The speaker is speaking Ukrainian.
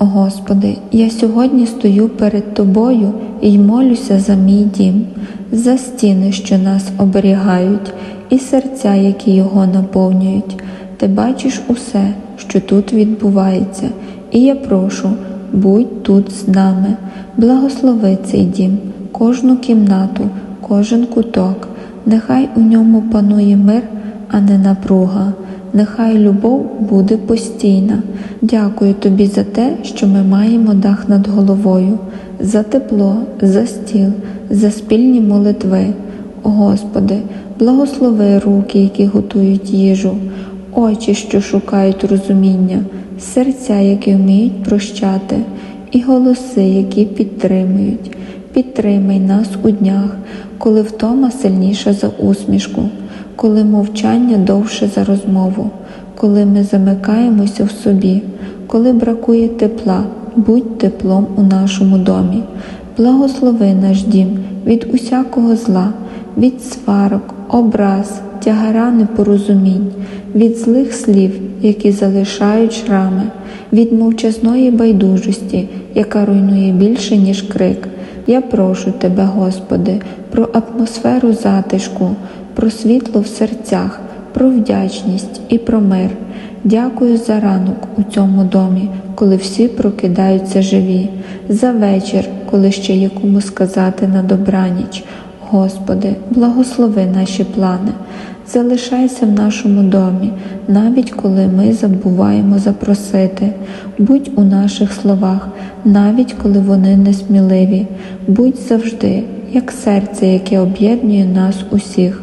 Господи, я сьогодні стою перед Тобою і молюся за мій дім, за стіни, що нас оберігають, і серця, які його наповнюють. Ти бачиш усе, що тут відбувається, і я прошу, будь тут з нами, благослови цей дім, кожну кімнату, кожен куток, нехай у ньому панує мир, а не напруга. Нехай любов буде постійна. Дякую тобі за те, що ми маємо дах над головою, за тепло, за стіл, за спільні молитви. Господи, благослови руки, які готують їжу, очі, що шукають розуміння, серця, які вміють прощати, і голоси, які підтримують. Підтримай нас у днях, коли втома сильніша за усмішку коли мовчання довше за розмову, коли ми замикаємося в собі, коли бракує тепла, будь теплом у нашому домі, благослови наш дім від усякого зла, від сварок, образ, тягара непорозумінь, від злих слів, які залишають шрами, від мовчазної байдужості, яка руйнує більше, ніж крик. Я прошу Тебе, Господи, про атмосферу затишку, про світло в серцях, про вдячність і про мир. Дякую за ранок у цьому домі, коли всі прокидаються живі, за вечір, коли ще є кому сказати на добраніч. Господи, благослови наші плани, залишайся в нашому домі, навіть коли ми забуваємо запросити. Будь у наших словах, навіть коли вони несміливі, будь завжди, як серце, яке об'єднує нас усіх.